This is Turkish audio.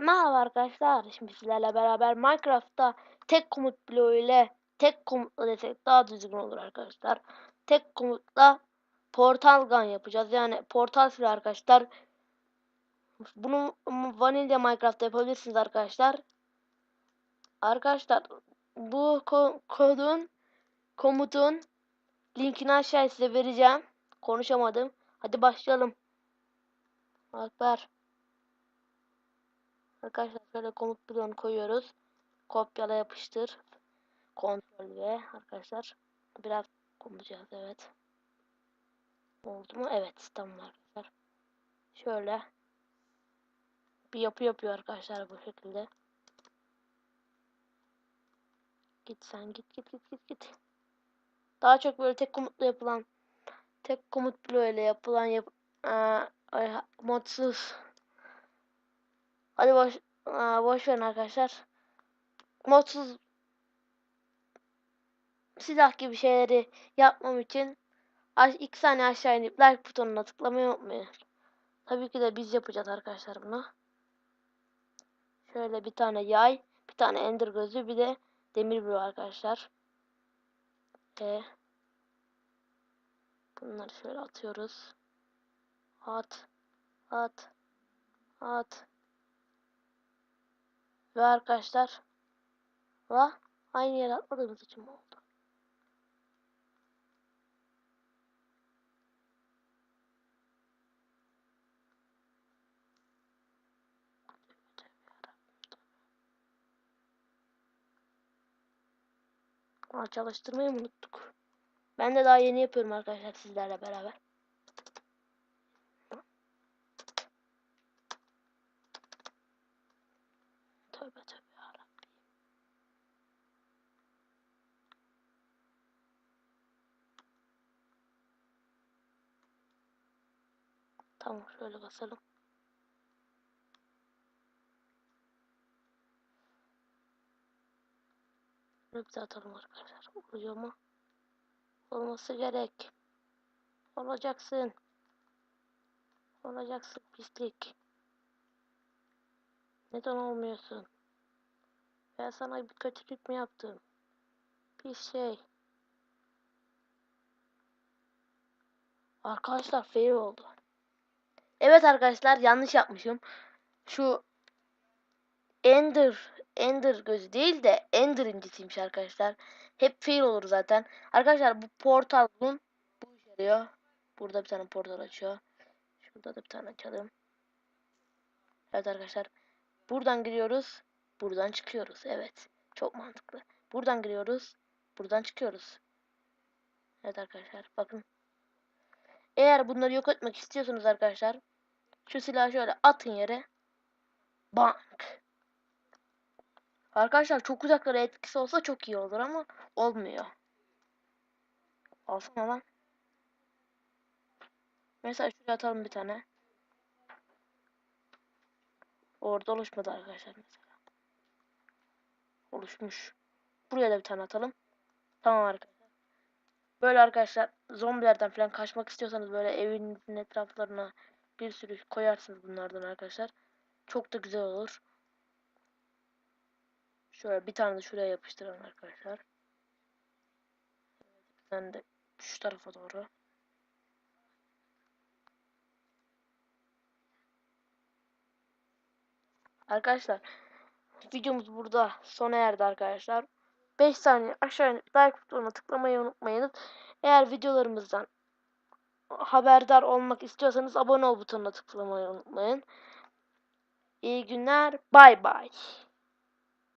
Merhaba arkadaşlar. Şimdi sizlerle beraber Minecraft'ta tek komut bloğu ile tek komutla desek daha düzgün olur arkadaşlar. Tek komutla portal gun yapacağız. Yani portal silahı arkadaşlar. Bunu vanilya Minecraft'ta yapabilirsiniz arkadaşlar. Arkadaşlar bu ko kodun komutun linkini aşağıya size vereceğim. Konuşamadım. Hadi başlayalım. Akber. Arkadaşlar şöyle komut bloğunu koyuyoruz. Kopyala yapıştır. Kontrol ve arkadaşlar biraz konuşacağız evet. Oldu mu? Evet tamam arkadaşlar. Şöyle bir yapı yapıyor arkadaşlar bu şekilde. Git sen git git git git git. Daha çok böyle tek komutla yapılan tek komut bloğu ile yapılan yap Aa, modsuz Hadi boş, aa, boş verin arkadaşlar. Modsuz silah gibi şeyleri yapmam için iki saniye aşağı inip like butonuna tıklamayı unutmayın. Tabii ki de biz yapacağız arkadaşlar bunu. Şöyle bir tane yay, bir tane ender gözü, bir de demir bloğu arkadaşlar. Ve bunları şöyle atıyoruz. At, at, at. Ve arkadaşlar la aynı yere atmadığımız için oldu? Aa, çalıştırmayı unuttuk. Ben de daha yeni yapıyorum arkadaşlar sizlerle beraber. Tövbe tövbe. Tamam şöyle basalım. Bunu bize atalım arkadaşlar. Oluyor mu? Olması gerek. Olacaksın. Olacaksın pislik. Neden olmuyorsun? Ben sana bir kötülük mü yaptım? Bir şey. Arkadaşlar fail oldu. Evet arkadaşlar yanlış yapmışım. Şu Ender Ender gözü değil de Ender incisiymiş arkadaşlar. Hep fail olur zaten. Arkadaşlar bu portal bunun bu işe yarıyor. Burada bir tane portal açıyor. Şurada da bir tane açalım. Evet arkadaşlar. Buradan giriyoruz. Buradan çıkıyoruz. Evet. Çok mantıklı. Buradan giriyoruz. Buradan çıkıyoruz. Evet arkadaşlar. Bakın. Eğer bunları yok etmek istiyorsanız arkadaşlar şu silahı şöyle atın yere. Bank. Arkadaşlar çok uzaklara etkisi olsa çok iyi olur ama olmuyor. Alsana lan. Mesela şuraya atalım bir tane. Orada oluşmadı arkadaşlar mesela. Oluşmuş. Buraya da bir tane atalım. Tamam arkadaşlar. Böyle arkadaşlar zombilerden falan kaçmak istiyorsanız böyle evinizin etraflarına bir sürü koyarsınız bunlardan arkadaşlar. Çok da güzel olur. Şöyle bir tane de şuraya yapıştıralım arkadaşlar. Bir tane de şu tarafa doğru. Arkadaşlar videomuz burada sona erdi arkadaşlar. 5 saniye aşağı like butonuna tıklamayı unutmayınız. Eğer videolarımızdan haberdar olmak istiyorsanız abone ol butonuna tıklamayı unutmayın. İyi günler. Bay bay.